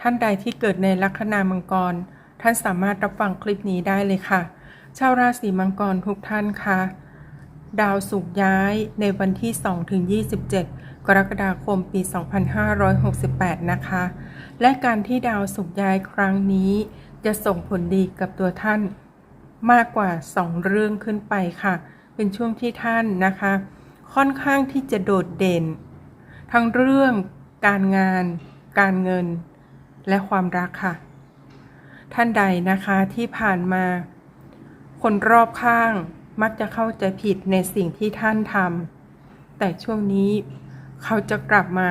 ท่านใดที่เกิดในลัคนามังกร ท่านสามารถรับฟังคลิปนี้ได้เลยค่ะ ชาวราศีมังกรทุกท่านคะดาวสุกย้ายในวันที่2ถึง27 กรกฎาคมปี 2568 นะคะ และการที่ดาวสุกย้ายครั้งนี้ จะส่งผลดีกับตัวท่าน มากกว่า 2 เรื่องขึ้นไปค่ะ เป็นช่วงที่ท่านนะคะ ค่อนข้างที่จะโดดเด่น ทั้งเรื่องการงาน การเงิน และความรักค่ะ ท่านใดนะคะที่ผ่านมา คนรอบข้างมักจะเข้าใจผิดในสิ่งที่ท่านทำแต่ช่วงนี้เขาจะกลับมา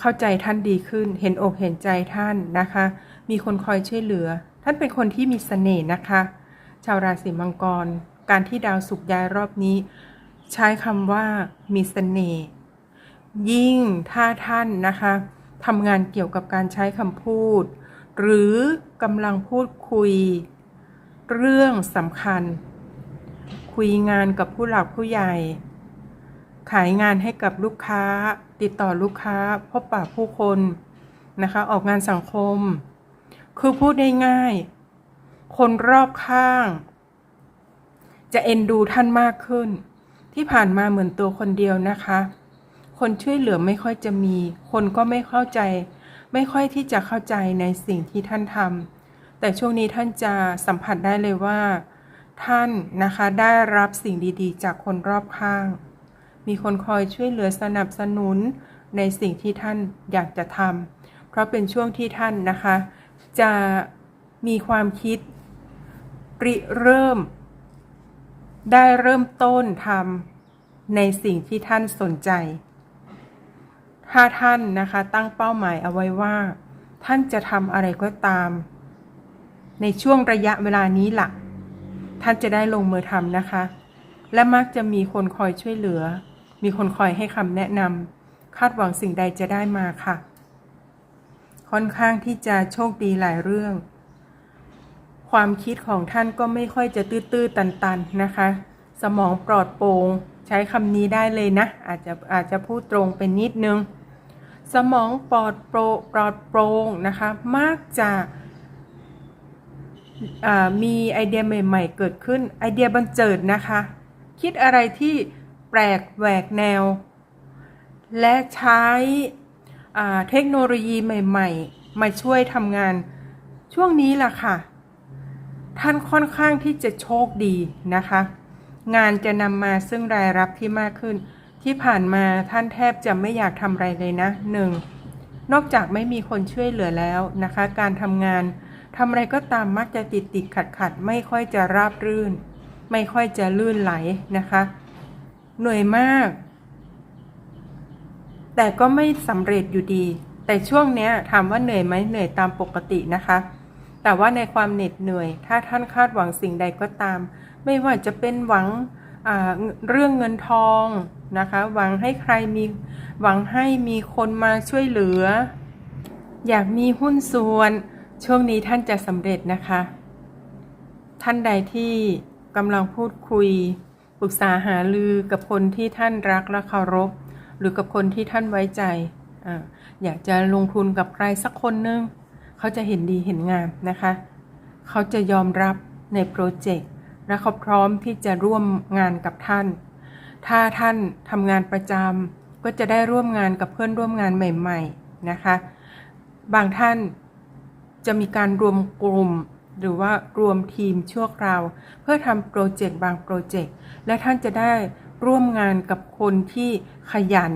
เข้าใจท่านดีขึ้น เห็นอกเห็นใจท่านนะคะ มีคนคอยช่วยเหลือ ท่านเป็นคนที่มีเสน่ห์นะคะ ชาวราศีมังกร การที่ดาวสุกย้ายรอบนี้ ใช้คำว่ามีเสน่ห์ยิ่งถ้าท่านนะคะ ทำงานเกี่ยวกับการใช้คำพูด หรือกำลังพูดคุย เรื่องสำคัญ คุยงานกับผู้หลักผู้ใหญ่ ขายงานให้กับลูกค้า ติดต่อลูกค้า พบปะผู้คนนะคะ ออกงานสังคม คือพูดได้ง่าย คนรอบข้าง จะเอ็นดูท่านมากขึ้น ที่ผ่านมาเหมือนตัวคนเดียวนะคะ คนช่วยเหลือไม่ค่อยจะมี คนก็ไม่เข้าใจ ไม่ค่อยที่จะเข้าใจในสิ่งที่ท่านทำแต่ช่วงนี้ท่านจะสัมผัสได้เลยว่า ท่านนะคะได้รับสิ่งดีๆ จากคนรอบข้าง มีคนคอยช่วยเหลือสนับสนุนในสิ่งที่ท่านอยากจะทำเพราะเป็นช่วงที่ท่านนะคะ จะมีความคิดริเริ่ม ได้เริ่มต้นทำในสิ่งที่ท่านสนใจ ถ้าท่านนะคะตั้งเป้าหมายเอาไว้ว่า ท่านจะทำอะไรก็ตาม ในช่วงระยะเวลานี้ละ่ะ ท่านจะได้ลงมือทำนะคะ และมักจะมีคนคอยช่วยเหลือ มีคนคอยให้คำแนะนำคาดหวังสิ่งใดจะได้มาค่ะ ค่อนข้างที่จะโชคดีหลายเรื่อง ความคิดของท่านก็ไม่ค่อยจะตื้อๆตันๆนะคะ สมองปลอดโปร่งใช้คำนี้ได้เลยนะ อาจจะอาจจะพูดตรงเป็นนิดนึง สมองปลอดโปร่งปลอดโปร่งนะคะมักจะมีไอเดียใหม่ๆ เกิดขึ้นไอเดียบันเจิดนะคะ คิดอะไรที่แปลกแหวกแนว และใช้เทคโนโลยีใหม่ ๆ มาช่วยทำงานช่วงนี้ล่ะค่ะ ท่านค่อนข้างที่จะโชคดีนะคะ งานจะนำมาซึ่งรายรับที่มากขึ้น ที่ผ่านมาท่านแทบจะไม่อยากทำอะไรเลยนะหนึ่งนอกจากไม่มีคนช่วยเหลือแล้วนะคะ การทำงานทำอะไรก็ตามมักจะติดติดขัดขัดไม่ค่อยจะราบรื่น ไม่ค่อยจะลื่นไหลนะคะ เหนื่อยมาก แต่ก็ไม่สำเร็จอยู่ดี แต่ช่วงเนี้ยถามว่าเหนื่อยไหมเหนื่อยตามปกตินะคะ แต่ว่าในความเหน็ดเหนื่อย ถ้าท่านคาดหวังสิ่งใดก็ตาม ไม่ว่าจะเป็นหวัง เรื่องเงินทองนะคะ หวังให้ใครมีหวังให้มีคนมาช่วยเหลือ อยากมีหุ้นส่วน ช่วงนี้ท่านจะสำเร็จนะคะ ท่านใดที่กำลังพูดคุยปรึกษาหารือกับคนที่ท่านรักและเคารพ หรือกับคนที่ท่านไว้ใจออยากจะลงทุนกับใครสักคนนึง เขาจะเห็นดีเห็นงามนะคะ เขาจะยอมรับในโปรเจกต์ และเขาพร้อมที่จะร่วมงานกับท่าน ถ้าท่านทำงานประจำก็จะได้ร่วมงานกับเพื่อนร่วมงานใหม่ๆนะคะ บางท่านจะมีการรวมกลุ่มหรือว่ารวมทีมชั่วคราว เพื่อทำโปรเจกต์บางโปรเจกต์และท่านจะได้ร่วมงานกับคนที่ขยัน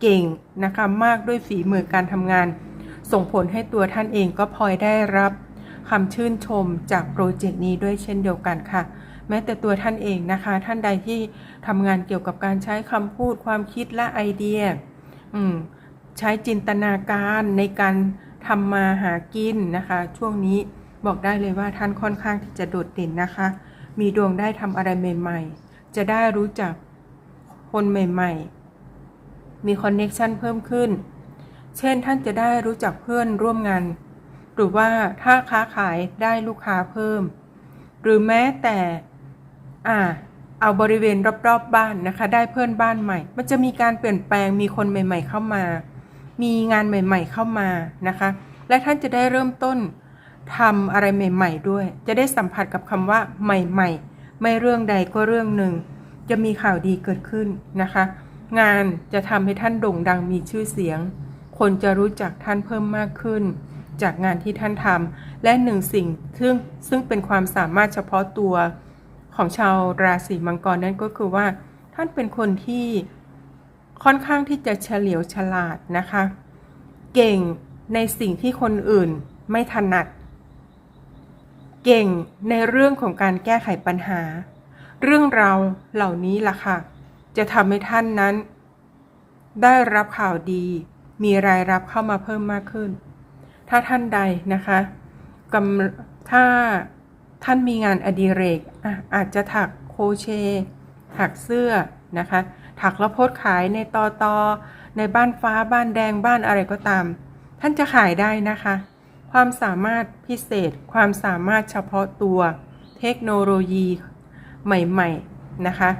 เก่งนะคะมากด้วยฝีมือการทำงาน ส่งผลให้ตัวท่านเองก็พลอยได้รับ คำชื่นชมจากโปรเจกต์นี้ด้วยเช่นเดียวกันค่ะ แม้แต่ตัวท่านเองนะคะ ท่านใดที่ทำงานเกี่ยวกับการใช้คำพูดความคิดและไอเดียใช้จินตนาการในการทำมาหากินนะคะ ช่วงนี้บอกได้เลยว่าท่านค่อนข้างที่จะโดดเด่นนะคะ มีดวงได้ทำอะไรใหม่ ๆ จะได้รู้จักคนใหม่ ๆ มีคอนเน็ชันเพิ่มขึ้น เช่นท่านจะได้รู้จักเพื่อนร่วมงาน รือว่าถ้าค้าขายได้ลูกค้าเพิ่ม หรือแม้แต่อ่าเอาบริเวณรอบๆบบ้านนะคะ ได้เพื่อนบ้านใหม่ มันจะมีการเปลี่ยนแปลงมีคนใหม่ ๆ เข้ามา มีงานใหม่ ๆ เข้ามานะคะ และท่านจะได้เริ่มต้นทำอะไรใหม่ ๆ ด้วย จะได้สัมผัสกับคำว่าใหม่ ๆ ไม่เรื่องใดก็เรื่องหนึ่ง จะมีข่าวดีเกิดขึ้นนะคะ งานจะทำให้ท่านโด่งดังมีชื่อเสียง คนจะรู้จักท่านเพิ่มมากขึ้น จากงานที่ท่านทำและหนึ่งสิ่งซึ่งซึ่งเป็นความสามารถเฉพาะตัวของชาวราศีมังกรนั่นก็คือว่า ท่านเป็นคนที่ค่อนข้างที่จะเฉลียวฉลาดนะคะ เก่งในสิ่งที่คนอื่นไม่ถนัด เก่งในเรื่องของการแก้ไขปัญหา เรื่องราวเหล่านี้ล่ะค่ะ จะทำให้ท่านนั้น ได้รับข่าวดี มีรายรับเข้ามาเพิ่มมากขึ้น ถ้าท่านใดนะคะกำถ้าท่านมีงานอดิเรกออาจจะถักโครเชต์ถักเสื้อนะคะ ถักแล้วโพสขายในตอตอในบ้านฟ้าบ้านแดงบ้านอะไรก็ตาม ท่านจะขายได้นะคะ ความสามารถพิเศษ ความสามารถเฉพาะตัว เทคโนโลยีใหม่ๆนะคะ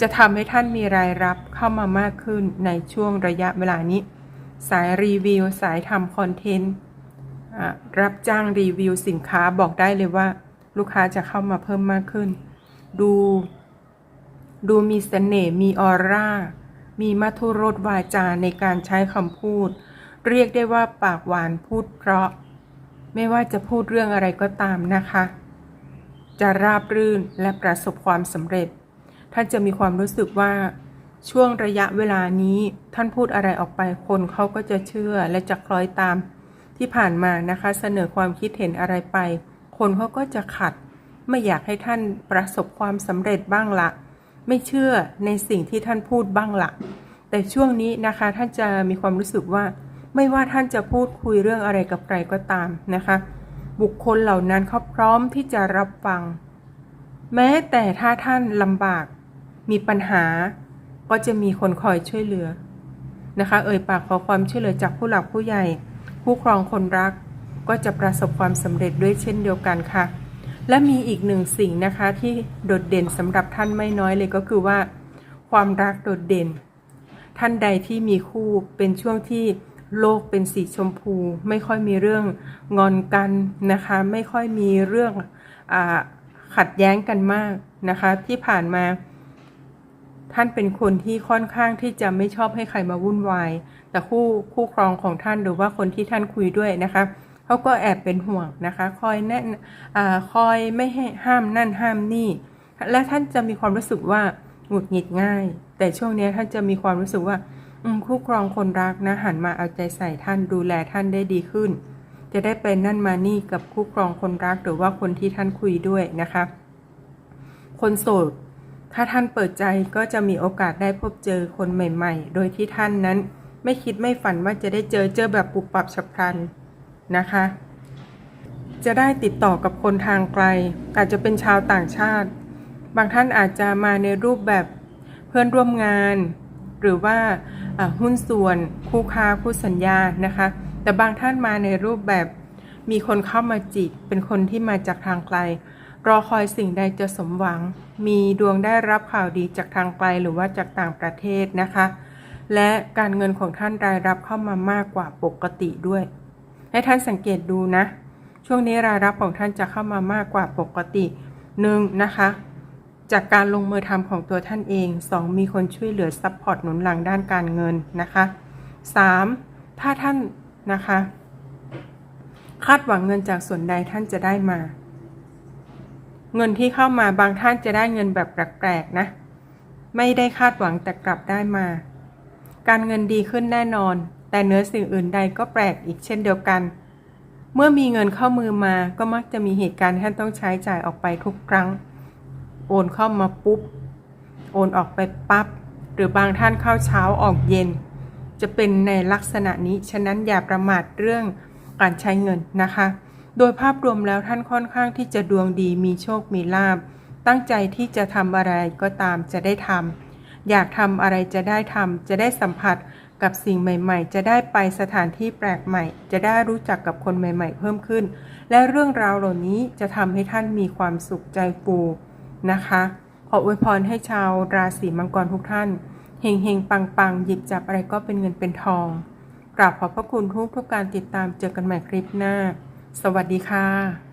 จะทำให้ท่านมีรายรับเข้ามามากขึ้นในช่วงระยะเวลานี้ สายรีวิว สายทำคอนเทนต์ รับจ้างรีวิวสินค้าบอกได้เลยว่า ลูกค้าจะเข้ามาเพิ่มมากขึ้น ดู ดูมีเสน่ห์มีออร่า มีมัทุรสวาจาในการใช้คำพูด เรียกได้ว่าปากหวานพูดเพราะ ไม่ว่าจะพูดเรื่องอะไรก็ตามนะคะ จะราบรื่นและประสบความสำเร็จ ท่านจะมีความรู้สึกว่าช่วงระยะเวลานี้ท่านพูดอะไรออกไปคนเขาก็จะเชื่อและจะคล้อยตาม ที่ผ่านมานะคะเสนอความคิดเห็นอะไรไป คนเขาก็จะขัด ไม่อยากให้ท่านประสบความสำเร็จบ้างละ ไม่เชื่อในสิ่งที่ท่านพูดบ้างละแต่ช่วงนี้นะคะท่านจะมีความรู้สึกว่า ไม่ว่าท่านจะพูดคุยเรื่องอะไรกับใครก็ตามนะคะ บุคคลเหล่านั้นเขาพร้อมที่จะรับฟัง แม้แต่ถ้าท่านลำบาก มีปัญหา ก็จะมีคนคอยช่วยเหลือนะคะ เอ่ยปากขอความช่วยเหลือจากผู้หลักผู้ใหญ่ ผู้ครองคนรักก็จะประสบความสำเร็จด้วยเช่นเดียวกันค่ะ และมีอีกหนึ่งสิ่งนะคะที่โดดเด่นสำหรับท่านไม่น้อยเลยก็คือว่า ความรักโดดเด่น ท่านใดที่มีคู่เป็นช่วงที่โลกเป็นสีชมพู ไม่ค่อยมีเรื่องงอนกันนะคะ ไม่ค่อยมีเรื่องอขัดแย้งกันมากนะคะ ที่ผ่านมา ท่านเป็นคนที่ค่อนข้างที่จะไม่ชอบให้ใครมาวุ่นวาย แต่คู่คู่ครองของท่านหรือว่าคนที่ท่านคุยด้วยนะคะเขาก็แอบเป็นห่วงนะคะ คอยแนะอาคอยไม่ให้ห้ามนั่นห้ามนี่ และท่านจะมีความรู้สึกว่าหงุดหงิดง่าย แต่ช่วงนี้ท่านจะมีความรู้สึกว่าคู่ครองคนรักนะหันมาเอาใจใส่ท่านดูแลท่านได้ดีขึ้น จะได้เป็นนั่นมานี่กับคู่ครองคนรักหรือว่าคนที่ท่านคุยด้วยนะคะ คนโสดถ้าท่านเปิดใจก็จะมีโอกาสได้พบเจอคนใหม่ ๆ โดยที่ท่านนั้น ไม่คิดไม่ฝันว่าจะได้เจอเจอแบบปุบปับฉับพลันนะคะ จะได้ติดต่อกับคนทางไกล อาจจะเป็นชาวต่างชาติ บางท่านอาจจะมาในรูปแบบเพื่อนร่วมงาน หรือว่าอ่าหุ้นส่วนคู่ค้าคู่สัญญานะคะ แต่บางท่านมาในรูปแบบมีคนเข้ามาจีบเป็นคนที่มาจากทางไกล รอคอยสิ่งใดจะสมหวัง มีดวงได้รับข่าวดีจากทางไกลหรือว่าจากต่างประเทศนะคะ และการเงินของท่านรายรับเข้ามามากกว่าปกติด้วย ให้ท่านสังเกตดูนะ ช่วงนี้รายรับของท่านจะเข้ามามากกว่าปกติหนึ่งนะคะ จากการลงมือทำของตัวท่านเอง 2. มีคนช่วยเหลือซัพพอร์ตหนุนหลังด้านการเงินนะคะ 3. ถ้าท่านนะคะ คาดหวังเงินจากส่วนใดท่านจะได้มา เงินที่เข้ามาบางท่านจะได้เงินแบบแปลกๆนะ ไม่ได้คาดหวังแต่กลับได้มา การเงินดีขึ้นแน่นอน แต่เนื้อสิ่งอื่นใดก็แปลกอีกเช่นเดียวกัน เมื่อมีเงินเข้ามือมาก็มักจะมีเหตุการณ์ที่ท่านต้องใช้จ่ายออกไปทุกครั้ง โอนเข้ามาปุ๊บ โอนออกไปปับ๊บ หรือบางท่านเข้าเช้าออกเย็น จะเป็นในลักษณะนี้ ฉะนั้นอย่าประมาทเรื่องการใช้เงินนะคะ โดยภาพรวมแล้วท่านค่อนข้างที่จะดวงดีมีโชคมีลาบ ตั้งใจที่จะทำอะไรก็ตามจะได้ทำ อยากทำอะไรจะได้ทำจะได้สัมผัสกับสิ่งใหม่ ๆ จะได้ไปสถานที่แปลกใหม่ จะได้รู้จักกับคนใหม่ ๆ เพิ่มขึ้น และเรื่องราวเหล่านี้จะทำให้ท่านมีความสุขใจฟูนะคะขออวยพรให้ชาวราศีมังกรทุกท่านเฮงเฮงปังปังหยิบจับอะไรก็เป็นเงินเป็นทองกราบขอบพระคุณทุกทุกการติดตามเจอกันใหม่คลิปหน้า สวัสดีค่ะ